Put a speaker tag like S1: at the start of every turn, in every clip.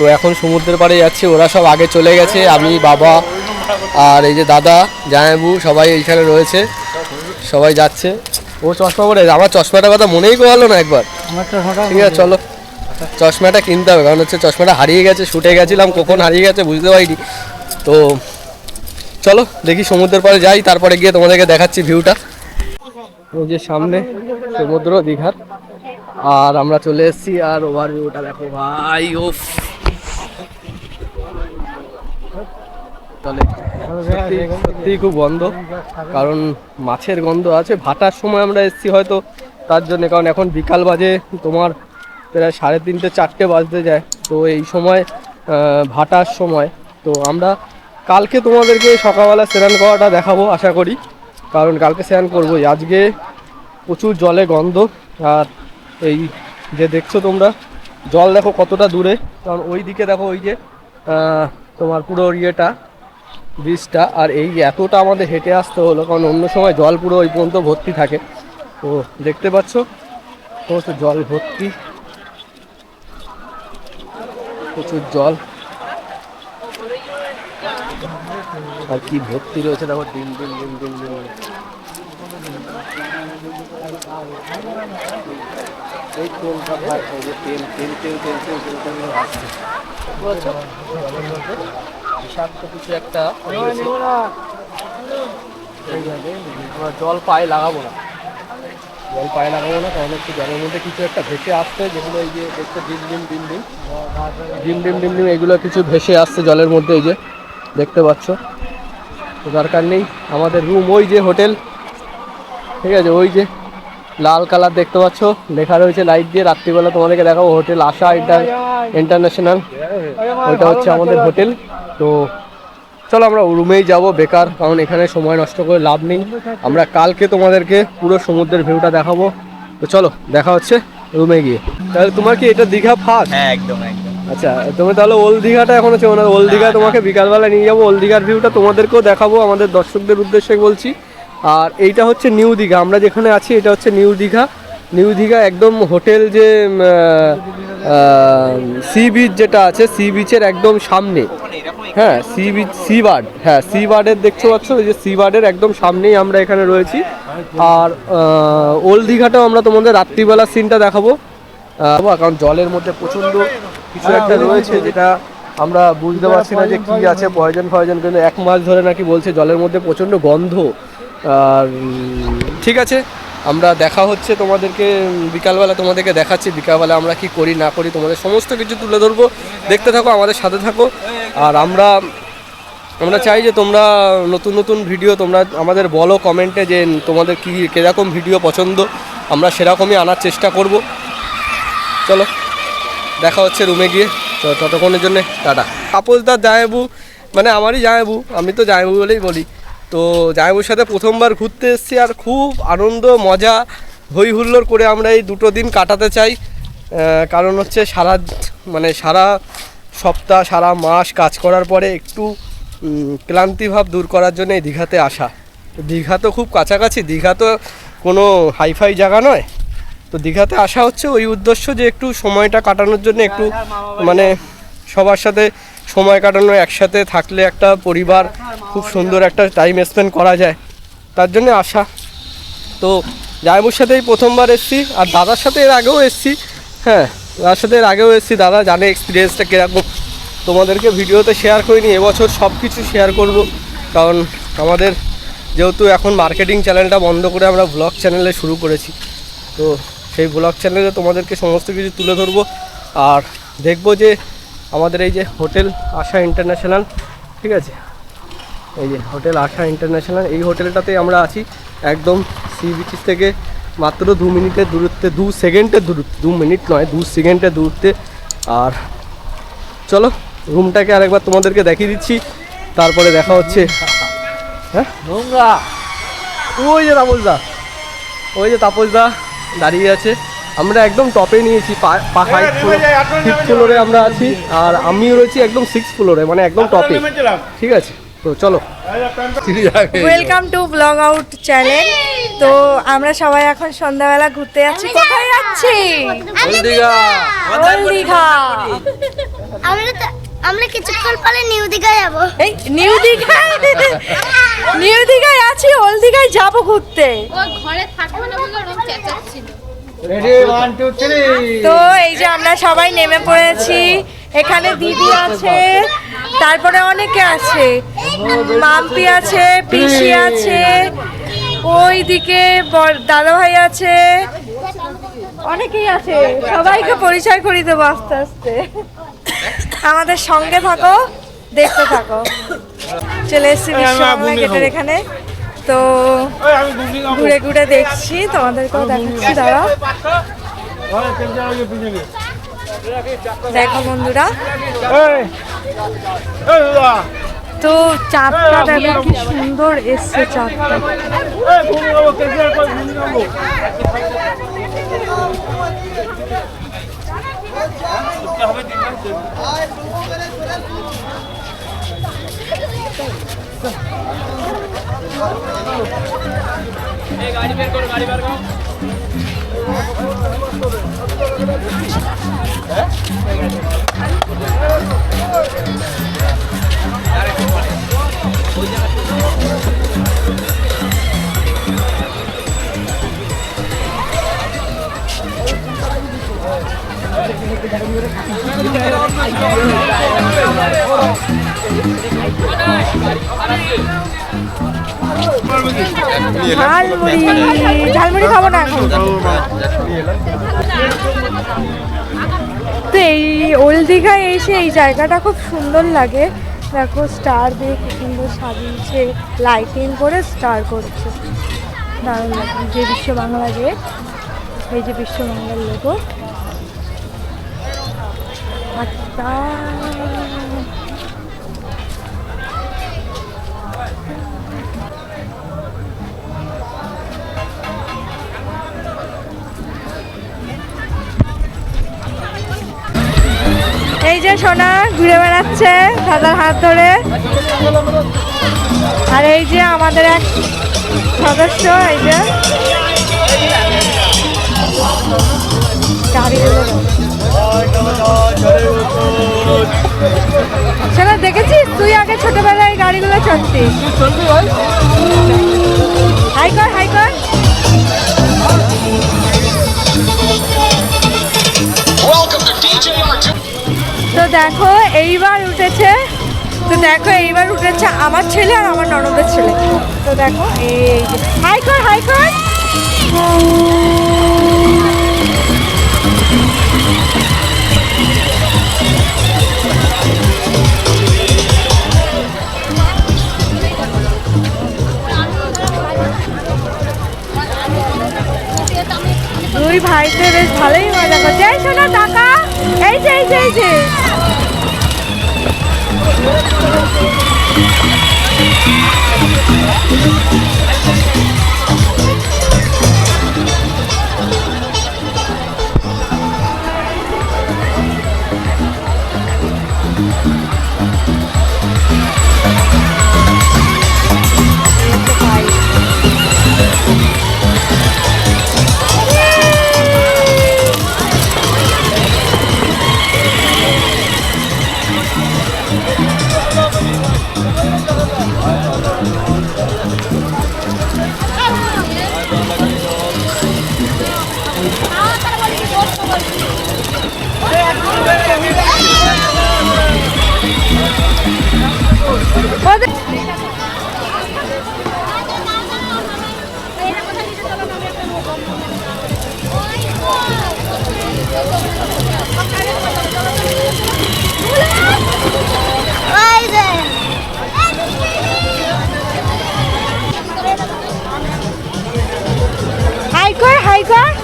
S1: তো এখন সমুদ্রের পাড়ে যাচ্ছি ওরা সব আগে চলে গেছে আমি বাবা আর এই যে দাদা জামাইবু সবাই এইখানে রয়েছে সবাই যাচ্ছে। ও চশমা পরে আমার চশমাটার কথা মনেই করল না একবার। ঠিক আছে চলো। চশমাটা কিনতে হবে কারণ হচ্ছে চশমাটা হারিয়ে গেছে শুটে গেছিলাম কখন হারিয়ে গেছে বুঝতে পারিনি। তো চলো দেখি সমুদ্রের পাড়ে যাই তারপরে গিয়ে তোমাদেরকে দেখাচ্ছি ভিউটা। ওই যে সামনে সমুদ্র দীঘার। আর আমরা চলে এসেছি আর ওভার ভিউটা দেখো। ভাই ওফ তাহলে সত্যি সত্যিই খুব গন্ধ। কারণ মাছের গন্ধ আছে, ভাটার সময় আমরা এসেছি হয়তো তার জন্য, কারণ এখন বিকাল বাজে, তোমার প্রায় সাড়ে তিনটে, চারটে বাজতে যায়। তো এই সময় ভাটার সময়। তো আমরা কালকে তোমাদেরকে সকালবেলা স্নান করাটা দেখাবো, আশা করি। কারণ কালকে স্নান করবোই। আজকে প্রচুর জলে গন্ধ। আর এই যে দেখছ তোমরা, জল দেখো কতটা দূরে। কারণ ওই দিকে দেখো, ওই যে তোমার পুরো ইয়েটা। ব্রিজটা আর এই এতটা আমাদের হেঁটে আসতে হলো কারণ অন্য সময় জল পুরো ওই পর্যন্ত ভর্তি থাকে তো দেখতে পাচ্ছ সমস্ত জল ভর্তি প্রচুর জল আর কি ভর্তি রয়েছে দেখো দিন দিন দিন দিন দিন তেল তেল তেল তেল তেল তেল বিষাক্ত কিছু একটা জল পায়ে লাগাবো না। জল পায়ে লাগাবো না কারণ হচ্ছে জলের মধ্যে কিছু একটা ভেসে আসছে যেগুলো এই যে দেখছ ডিম ডিম ডিম ডিম। ডিম ডিম ডিম ডিম এগুলো কিছু ভেসে আসছে জলের মধ্যে এই যে দেখতে পাচ্ছ। তো দরকার নেই আমাদের রুম ওই যে হোটেল ঠিক আছে ওই যে লাল কালার দেখতে পাচ্ছ। লেখা রয়েছে লাইট দিয়ে রাত্রিবেলা তোমাদেরকে দেখাবো হোটেল আশা ইন্টার ইন্টারন্যাশনাল ওইটা হচ্ছে আমাদের হোটেল। তো চলো আমরা রুমেই যাব বেকার কারণ এখানে সময় নষ্ট করে লাভ নেই। আমরা কালকে তোমাদেরকে পুরো সমুদ্রের ভিউটা দেখাবো। তো চলো দেখা হচ্ছে রুমে গিয়ে। তাহলে তোমার কি এটা দীঘা ফার্স্ট
S2: হ্যাঁ একদম একদম।
S1: আচ্ছা তুমি তাহলে ওল দীঘাটা এখনও চেও না ওল দীঘা তোমাকে বিকালবেলা নিয়ে যাব। ওল দীঘার ভিউটা তোমাদেরকেও দেখাবো আমাদের দর্শকদের উদ্দেশ্যে বলছি। আর এইটা হচ্ছে নিউ দীঘা আমরা যেখানে আছি এটা হচ্ছে নিউ দীঘা। নিউ দীঘা একদম হোটেল যে সি বিচ যেটা আছে সি বিচের একদম সামনে। হ্যাঁ সি বিচ সি বার্ড হ্যাঁ সি বার্ডের দেখতে পাচ্ছ ওই যে সি বার্ডের একদম সামনেই আমরা এখানে রয়েছি। আর ওল্ড দীঘাটাও আমরা তোমাদের রাত্রিবেলার সিনটা দেখাবো। কারণ জলের মধ্যে প্রচণ্ড কিছু একটা রয়েছে যেটা আমরা বুঝতে পারছি না যে কি আছে পয়জন ফয়জন কিন্তু এক মাস ধরে নাকি বলছে জলের মধ্যে প্রচণ্ড গন্ধ। আর ঠিক আছে আমরা দেখা হচ্ছে তোমাদেরকে বিকালবেলা তোমাদেরকে দেখাচ্ছি, বিকালবেলা আমরা কি করি, না করি, তোমাদের সমস্ত কিছু তুলে ধরবো। দেখতে থাকো, আমাদের সাথে থাকো। আর আমরা আমরা চাই যে তোমরা নতুন নতুন ভিডিও, তোমরা আমাদের বলো কমেন্টে যে তোমাদের কি, কীরকম ভিডিও পছন্দ। আমরা সেরকমই আনার চেষ্টা করব। চলো, দেখা হচ্ছে রুমে গিয়ে। ততক্ষণের জন্য, টাটা। তাপসদার জায়াবু মানে আমারই জায়াবু আমি তো জায়াবু বলেই বলি। তো জায়াবুর সাথে প্রথমবার ঘুরতে এসেছি আর খুব আনন্দ, মজা হই হুল্লোড় করে আমরা এই দুটো দিন কাটাতে চাই। কারণ হচ্ছে সারা মানে সারা সপ্তাহ, সারা মাস কাজ করার পরে একটু ক্লান্তিভাব দূর করার জন্য এই দীঘাতে আসা। দীঘা তো খুব কাছাকাছি, দীঘা তো কোনো হাইফাই জায়গা নয়। তো দীঘাতে আসা হচ্ছে ওই উদ্দেশ্য যে একটু সময়টা কাটানোর জন্য একটু মানে সবার সাথে সময় কাটানো, একসাথে থাকলে একটা পরিবার খুব সুন্দর একটা টাইম স্পেন্ড করা যায়। তার জন্য আশা। তো জায়বুর সাথেই প্রথমবার এসছি, আর দাদার সাথে এর আগেও এসছি। হ্যাঁ দাদার সাথে এর আগেও এসছি। দাদা জানে এক্সপিরিয়েন্সটা কীরকম। তোমাদেরকে ভিডিওতে শেয়ার করিনি, এবছর সব কিছু শেয়ার করব। কারণ আমাদের যেহেতু এখন মার্কেটিং চ্যানেলটা বন্ধ করে আমরা ব্লগ চ্যানেলে শুরু করেছি। তো সেই ব্লগ চ্যানেলে তোমাদেরকে সমস্ত কিছু তুলে ধরবো। আর দেখব যে আমাদের এই যে হোটেল আশা ইন্টারন্যাশনাল ঠিক আছে? এই যে হোটেল আশা ইন্টারন্যাশনাল এই হোটেলটাতে আমরা আছি একদম সি বিচ থেকে মাত্র দু মিনিটের দূরত্বে দু সেকেন্ডের দূরত্বে দু মিনিট নয় দু সেকেন্ডের দূরত্বে। আর চলো রুমটাকে আরেকবার তোমাদেরকে দেখিয়ে দিচ্ছি তারপরে দেখা হচ্ছে। হ্যাঁ? নোংরা। ওই যে তাপসদা ওই যে তাপসদা দাঁড়িয়ে আছে। আমরা একদম টপে নিয়েছি ফাইভ ফিফথ ফ্লোরে আমরা আছি আর আমিও রয়েছি একদম সিক্স ফ্লোরে মানে একদম টপে। ঠিক আছে তো চলো।
S3: Welcome to blog out channel তো আমরা সবাই এখন সন্ধ্যাবেলা ঘুরতে যাচ্ছি। কোথায় যাচ্ছি? দীঘা।
S2: আমরা তো আমরা কিছুক্ষণ পরে নিউ দীঘা যাব।
S3: এই নিউ দীঘায়? নিউ দীঘায় আছি ওল দীঘায় যাব ঘুরতে।
S4: ও ঘরে থাকবে না বলে ওরকম চেঁচাচ্ছিল।
S3: তো এই যে আমরা সবাই নেমে পড়েছি। এখানে দিদি আছে তারপরে অনেকে আছে। মাম্পি আছে পিসি আছে ওইদিকে বর- দাদাভাই আছে। অনেকেই আছে। সবাইকে পরিচয় করিয়ে দেবো আস্তে আস্তে। আমাদের সঙ্গে থাকো দেখতে থাকো। চলে এসেছি গেটের এখানে। তো ঘুরে ঘুরে দেখছি, তোমাদেরকেও দেখাচ্ছি দাঁড়া দেখো বন্ধুরা। তো চাঁদটা দেখো কি সুন্দর এসছে চাঁদটা। গাড়ি বের করো গাড়ি বের করো Thank you. ঝালমুড়ি ঝালমুড়ি খাব না এখন। তো এই ওল্ড দীঘায় এসে এই জায়গাটা খুব সুন্দর লাগে। দেখো স্টার দিয়ে কি সুন্দর সাজিয়েছে লাইটিং করে স্টার করছে। দারুণ লাগে যে বিশ্ব বাংলা গেট এই যে বিশ্ব বাংলার লোগো আচ্ছা। এই যে সোনা ঘুরে বেড়াচ্ছে দাদার হাত ধরে। আর এই যে আমাদের এক সদস্য এই যে। সোনা দেখেছিস তুই আগে ছোটবেলায় গাড়িগুলো চড়তিস হাই কর হাই কর। দেখো, এইবার উঠেছে। তো দেখো, এইবার উঠেছে আমার ছেলে আর আমার ননদের ছেলে। তো দেখো, এই হাই কর হাই কর। দুই ভাইতে বেশ ভালোই মজা করছে। এই শোনো টাকা। এই যে এই যে এই যে। ওদের কর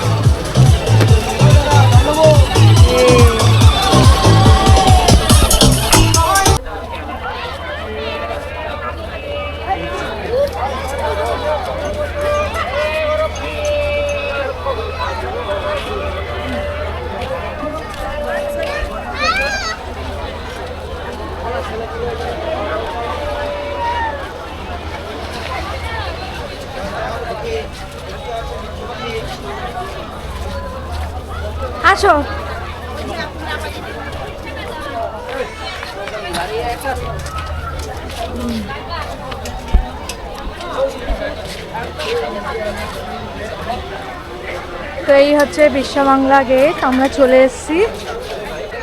S3: তো এই হচ্ছে বিশ্ববাংলা গেট, আমরা চলে এসেছি।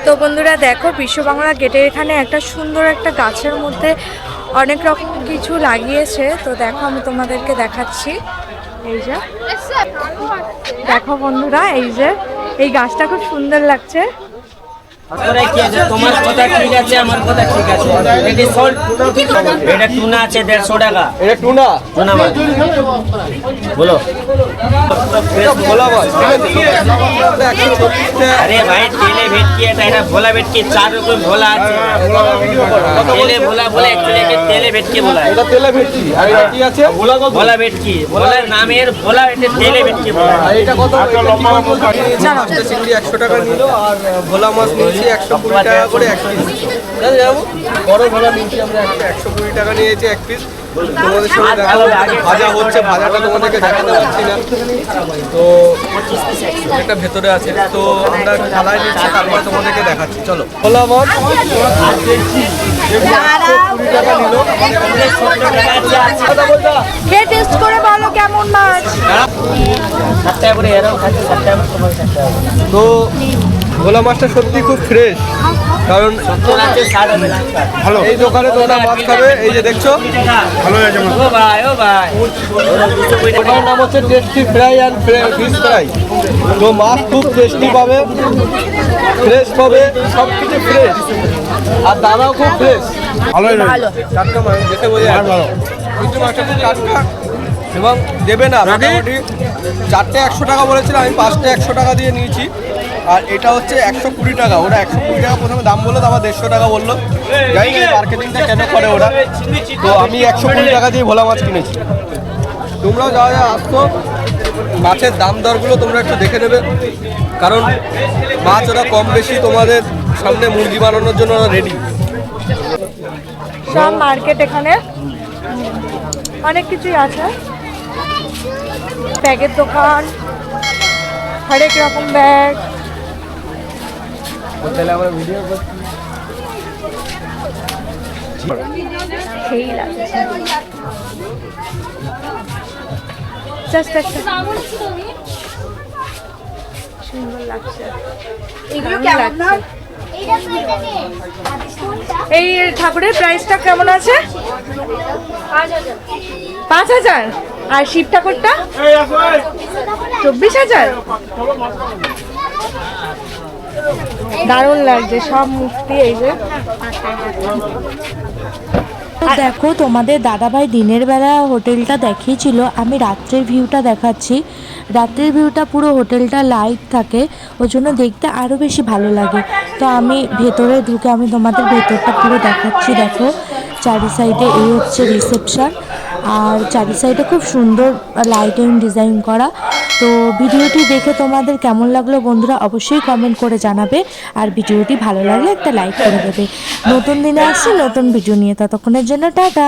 S3: তো বন্ধুরা দেখো বিশ্ববাংলা গেটের এখানে একটা সুন্দর একটা গাছের মধ্যে অনেক রকম কিছু লাগিয়েছে। তো দেখো, আমি তোমাদেরকে দেখাচ্ছি। এই যে, দেখো বন্ধুরা, এই যে, এই গাছটা খুব সুন্দর লাগছে।
S5: তোরা কি আছে? তোমার কথা ঠিক আছে আমার কথা ঠিক আছে। এটি সল্ট এটা টুনা আছে দেড়শো টাকা।
S1: এটা টুনা?
S5: টুনা মাছ। বলো।
S1: ভোলা মাছ একশো চল্লিশ টাকা
S5: আরে ভাই তেলে ভেটকি এটা এটা ভোলা ভেটকি চার রকম ভোলা আছে। তেলে ভোলা বলে একচুয়ালি তেলে ভেটকি বলা
S1: এটা তেলে ভেটকি। আর এটা কি আছে? ভোলা কত?
S5: ভোলা ভেটকি। ভোলার নামের ভোলা এটা তেলে ভেটকি বলা
S1: এটা কত? একশো টাকা নিল আর ভোলা মাছ নিয়েছি একশো কুড়ি টাকা করে এক পিস যাব? বড় ভোলা নিয়েছি আমরা একশো কুড়ি টাকা নিয়েছি এক পিস তোমাদের সঙ্গে দেখা ভাজা হচ্ছে ভাজাটা তোমাদেরকে দেখাতে পারছি না। তো একটা ভেতরে আছে। তো আমরা থালায় নিচ্ছি তারপরে তোমাদেরকে দেখাচ্ছি। চলো।
S3: খেয়ে টেস্ট করে বলো কেমন মাছ?
S5: করে।
S1: তো ভোলা মাছটা সত্যি খুব ফ্রেশ কারণ
S5: ভালো।
S1: এই দোকানে তোমরা মাছ খাবে এই যে দেখছ?
S5: ভালো আছে
S1: এটার নাম হচ্ছে tasty fry and fish fry তো মাছ খুব টেস্টি পাবে ফ্রেশ পাবে সব কিছু ফ্রেশ আর দানাও খুব ফ্রেশ
S3: ভালো
S1: টাটকা মাছ দেখে বোঝা ভালো কিন্তু মাছটা খুব টাটকা। এবং দেবে না মোটামুটি চারটে একশো টাকা বলেছিল আমি পাঁচটা একশো টাকা দিয়ে নিয়েছি। আর এটা হচ্ছে একশো কুড়ি টাকা। ওরা একশো কুড়ি টাকা প্রথমে দাম বলল, তারপর দেড়শো টাকা বলল। না মার্কেটিংটা কেন করে ওরা? তো আমি একশো কুড়ি টাকা দিয়ে ভোলা মাছ কিনেছি। তোমরাও যাওয়া যা আসতো মাছের দাম দরগুলো তোমরা একটু দেখে নেবে। কারণ মাছ ওরা কম বেশি তোমাদের সামনে মুরগি বানানোর জন্য ওরা রেডি
S3: সব মার্কেট এখানে অনেক কিছুই আছে। ব্যাগের দোকান, হরেক রকম ব্যাগ সেই লাগছে। জাস্ট একটা সুন্দর লাগছে। এগুলো কেমন এই ঠাকুরের প্রাইসটা কেমন আছে? পাঁচ হাজার। আর শিব ঠাকুরটা? চব্বিশ হাজার? দারুণ লাগছে, সব মূর্তি এই যে।
S6: তো দেখো, তোমাদের দাদাভাই দিনের বেলা হোটেলটা দেখিয়েছিল, আমি রাত্রের ভিউটা দেখাচ্ছি। রাত্রের ভিউটা পুরো হোটেলটা লাইট থাকে ওই জন্য দেখতে আরও বেশি ভালো লাগে। তো আমি ভেতরে ঢুকে আমি তোমাদের ভেতরটা পুরো দেখাচ্ছি, দেখো। চারি সাইডে এই হচ্ছে রিসেপশন আর চারি সাইডে খুব সুন্দর লাইটিং ডিজাইন করা। তো ভিডিওটি দেখে তোমাদের কেমন লাগল বন্ধুরা অবশ্যই কমেন্ট করে জানাবে। আর ভিডিওটি ভালো লাগলে একটা লাইক করে দেবে। নতুন দিনে আসছি, নতুন ভিডিও নিয়ে ততক্ষণের জন্য টাটা।